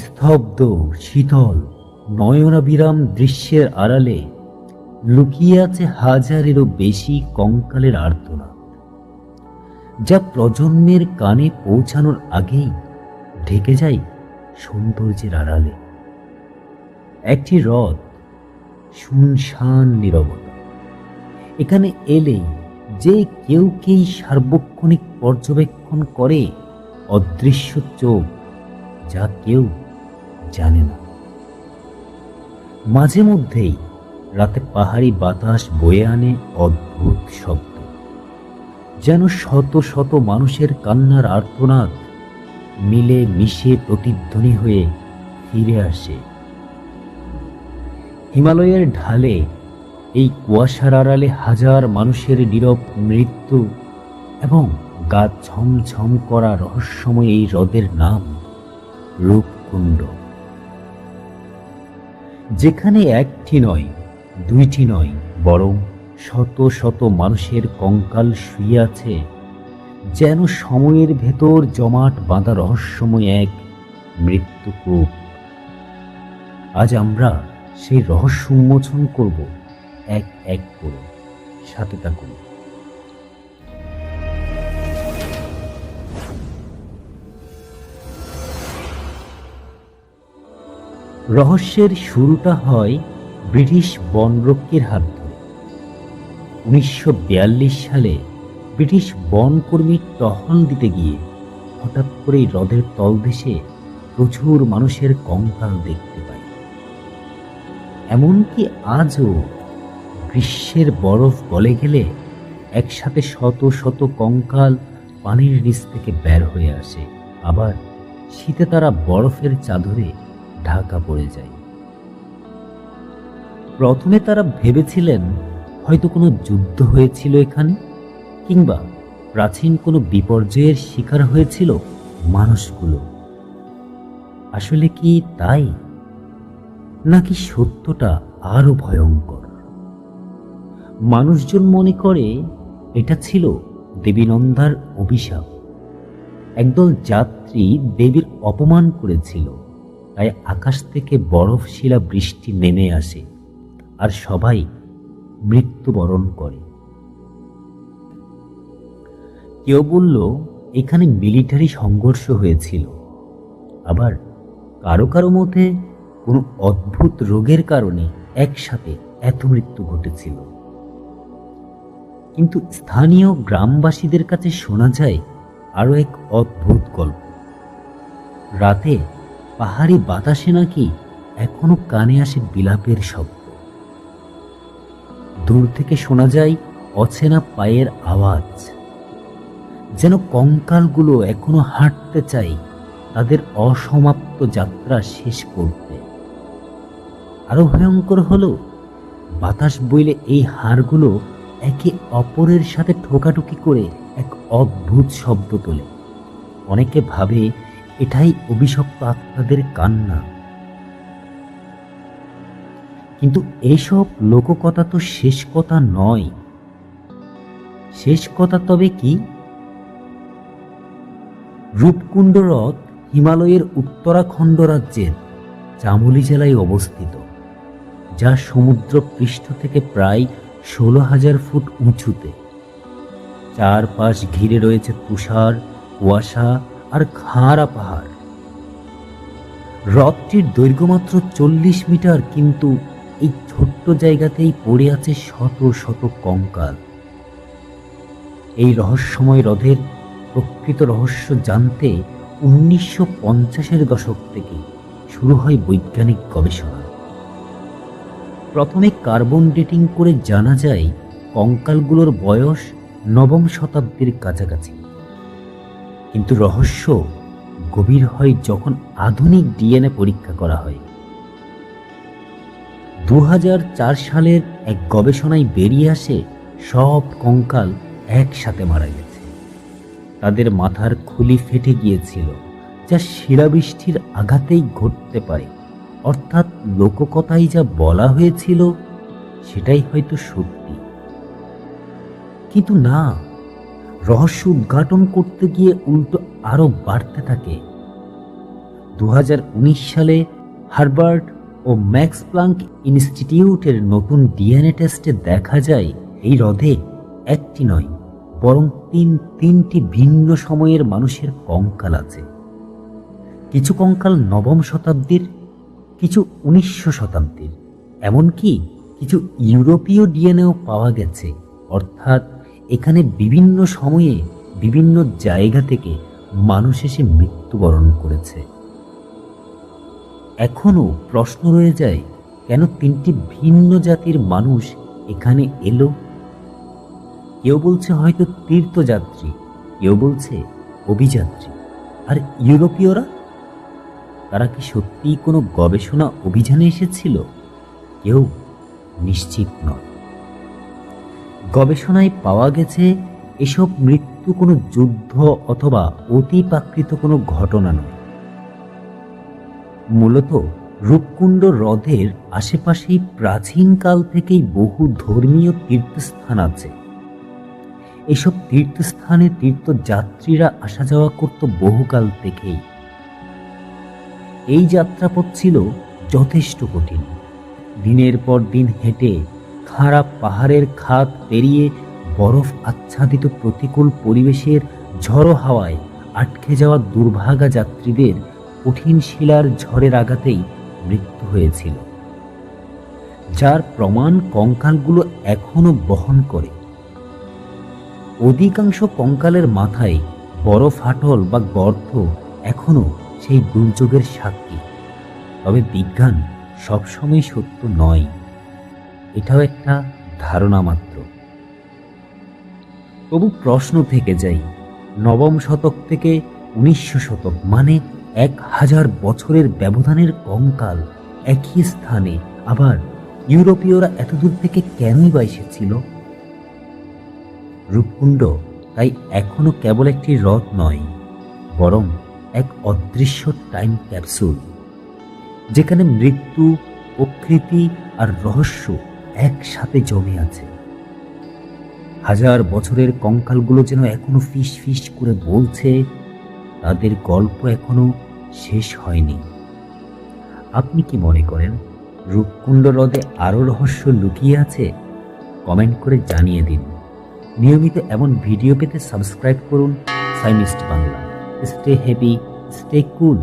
স্তব্ধ শীতল, নয়নাবিরাম দৃশ্যের আড়ালে লুকিয়ে আছে হাজারেরও বেশি কঙ্কালের আর্তনা, যা প্রজন্মের কানে পৌঁছানোর আগেই ঢেকে যায় সৌন্দর্যের আড়ালে। একটি হ্রদ, শুনশান নীরবতা। এখানে এলেই যে কেউ কেই সার্বক্ষণিক পর্যবেক্ষণ করে অদৃশ্য চোখ, যা কেউ জানে না। মাঝে মধ্যেই রাতে পাহাড়ি বাতাস বয়ে আনে অদ্ভুত শব্দ, যেন শত শত মানুষের কান্নার আর্তনাদ মিলে মিশে প্রতিধ্বনি হয়ে ফিরে আসে। হিমালয়ের ঢালে এই কুয়াশার আড়ালে হাজার মানুষের নীরব মৃত্যু এবং গা ছমছম করা রহস্যময় এই হ্রদের নাম রূপকুণ্ড। যেখানে একটি নয়, দুইটি নয়, বরং শত শত মানুষের কঙ্কাল শুয়ে আছে, যেন সময়ের ভেতর জমাট বাঁধা রহস্যময় এক মৃত্যুকূপ। আজ আমরা সেই রহস্য উন্মোচন করব, এক এক করে। সাথে থাকুন। রহস্যের শুরুটা হয় ব্রিটিশ বনরক্ষীর হাত ধরে। উনিশশো সালে ব্রিটিশ বনকর্মী টহল দিতে গিয়ে হঠাৎ করেই হ্রদের তলদেশে প্রচুর মানুষের কঙ্কাল দেখতে পাই। এমনকি আজও গ্রীষ্মের বরফ গলে গেলে একসাথে শত শত কঙ্কাল পানির নিচ থেকে বের হয়ে আসে। আবার শীতে তারা বরফের চাদরে ঢাকা পড়ে যায়। প্রথমে তারা ভেবেছিলেন হয়তো কোনো যুদ্ধ হয়েছিল এখানে, কিংবা প্রাচীন কোনো বিপর্যয়ের শিকার হয়েছিল মানুষগুলো। আসলে কি তাই? নাকি সত্যটা আরও ভয়ঙ্কর? মানুষজন মনে করে এটা ছিল দেবীনন্দার অভিশাপ। একদল যাত্রী দেবীর অপমান করেছিল। তাই আকাশ থেকে বরফ শিলা বৃষ্টি নেমে আসে আর সবাই মৃত্যুবরণ করে। কেউ বলল, এখানে মিলিটারি সংঘর্ষ হয়েছিল। আবার, কারও কারও মধ্যে কোনো অদ্ভুত রোগের কারণে একসাথে এত মৃত্যু ঘটেছিল। কিন্তু স্থানীয় গ্রামবাসীদের কাছে শোনা যায় আরও এক অদ্ভুত গল্প। রাতে পাহাড়ি বাতাসে নাকি এখনও কানে আসে বিলাপের শব্দ। দূর থেকে শোনা যায় অচেনা পায়ের আওয়াজ। যেন কঙ্কালগুলো এখনও হাঁটতে চাই, তাদের অসমাপ্ত যাত্রা শেষ করতে। আরও ভয়ঙ্কর হলো, বাতাস বইলে এই হাড়গুলো একে অপরের সাথে ঠোকাঠুকি করে এক অদ্ভুত শব্দ তোলে। অনেকে ভাবে এটাই অভিশপ্ত আত্মাদের কান্না। কিন্তু এসব লোককথা তো শেষ কথা নয়। শেষ কথা তবে কি? রূপকুণ্ড হ্রদ হিমালয়ের উত্তরাখণ্ড রাজ্যের চামুলি জেলায় অবস্থিত, যা সমুদ্র পৃষ্ঠ থেকে প্রায় ষোলো হাজার ফুট উঁচুতে। চারপাশ ঘিরে রয়েছে তুষার, কুয়াশা আর খাঁড়া পাহাড়। হ্রদটির দৈর্ঘ্য মাত্র চল্লিশ মিটার, কিন্তু এই ছোট্ট জায়গাতেই পড়ে আছে শত শত কঙ্কাল। এই রহস্যময় হ্রদের প্রকৃত রহস্য জানতে উনিশশো পঞ্চাশের দশক থেকে শুরু হয় বৈজ্ঞানিক গবেষণা। প্রথমে কার্বন ডেটিং করে জানা যায়, কঙ্কালগুলোর বয়স নবম শতাব্দীর কাছাকাছি। কিন্তু রহস্য গভীর হয় যখন আধুনিক ডিএনএ পরীক্ষা করা হয়। দু হাজার চার সালের এক গবেষণায় বেরিয়ে আসে, সব কঙ্কাল একসাথে মারা গেছে। তাদের মাথার খুলি ফেটে গিয়েছিল, যা শিলাবৃষ্টির আঘাতেই ঘটতে পারে। অর্থাৎ লোককথায় যা বলা হয়েছিল, সেটাই হয়তো সত্যি। কিন্তু না রহস্য উদ্ঘাটন করতে গিয়ে উল্টো আরও বাড়তে থাকে। দু হাজার উনিশ সালে হার্বার্ট ও ম্যাক্স প্লাঙ্ক ইনস্টিটিউটের নতুন ডিএনএ টেস্টে দেখা যায়, এই হ্রদে একটি নয়, বরং তিন, তিনটি ভিন্ন সময়ের মানুষের কঙ্কাল আছে। কিছু কঙ্কাল নবম শতাব্দীর, কিছু উনিশশো শতাব্দীর, এমনকি কিছু ইউরোপীয় ডিএনএও পাওয়া গেছে, অর্থাৎ এখানে বিভিন্ন সময়ে বিভিন্ন জায়গা থেকে মানুষ এসে মৃত্যুবরণ করেছে। এখনও প্রশ্ন রয়ে যায়, কেন তিনটি ভিন্ন জাতির মানুষ এখানে এলো? কেউ বলছে হয়তো তীর্থযাত্রী, কেউ বলছে অভিযাত্রী। আর ইউরোপীয়রা? তারা কি সত্যিই কোনো গবেষণা অভিযানে এসেছিল? কেউ নিশ্চিত নয়। গবেষণায় পাওয়া গেছে, এসব মৃত্যু কোনো যুদ্ধ অথবা অতিপ্রাকৃত কোনো ঘটনা নয়। মূলত রূপকুণ্ড হ্রদের আশেপাশেই প্রাচীনকাল থেকেই বহু ধর্মীয় তীর্থস্থান আছে। এসব তীর্থস্থানে তীর্থযাত্রীরা আসা যাওয়া করত বহুকাল থেকেই। এই যাত্রাপথ ছিল যথেষ্ট কঠিন। দিনের পর দিন হেঁটে খারাপ পাহাড়ের খাত পেরিয়ে বরফ আচ্ছাদিত প্রতিকূল পরিবেশের ঝড়ো হাওয়ায় আটকে যাওয়া দুর্ভাগা যাত্রীদের কঠিন শিলার ঝড়ের আঘাতেই মৃত্যু হয়েছিল। যার প্রমাণ কঙ্কালগুলো এখনও বহন করে। অধিকাংশ কঙ্কালের মাথায় বড় ফাটল বা গর্ত এখনও সেই দুর্যোগের সাক্ষী। তবে বিজ্ঞান সবসময় সত্য নয়। এটাও একটা ধারণা মাত্র। তবু প্রশ্ন থেকে যাই, নবম শতক থেকে উনিশশো শতক মানে এক হাজার বছরের ব্যবধানের কঙ্কাল একই স্থানে, আবার ইউরোপীয়রা এতদূর থেকে কেনই বা এসেছিল? রূপকুণ্ড তাই এখনও কেবল একটি হ্রদ নয়, বরং এক অদৃশ্য টাইম ক্যাপসুল যেখানে মৃত্যু, প্রকৃতি আর রহস্য একসাথে জমে আছে। হাজার বছরের কঙ্কালগুলো যেন এখনও ফিস ফিস করে বলছে, তাদের গল্প এখনও শেষ হয়নি। আপনি কি মনে করেন, রূপকুণ্ড হ্রদে আরও রহস্য লুকিয়ে আছে? কমেন্ট করে জানিয়ে দিন। নিয়মিত এমন ভিডিও পেতে সাবস্ক্রাইব করুন সাইমিস্ট Bangla. Stay heavy, stay cool.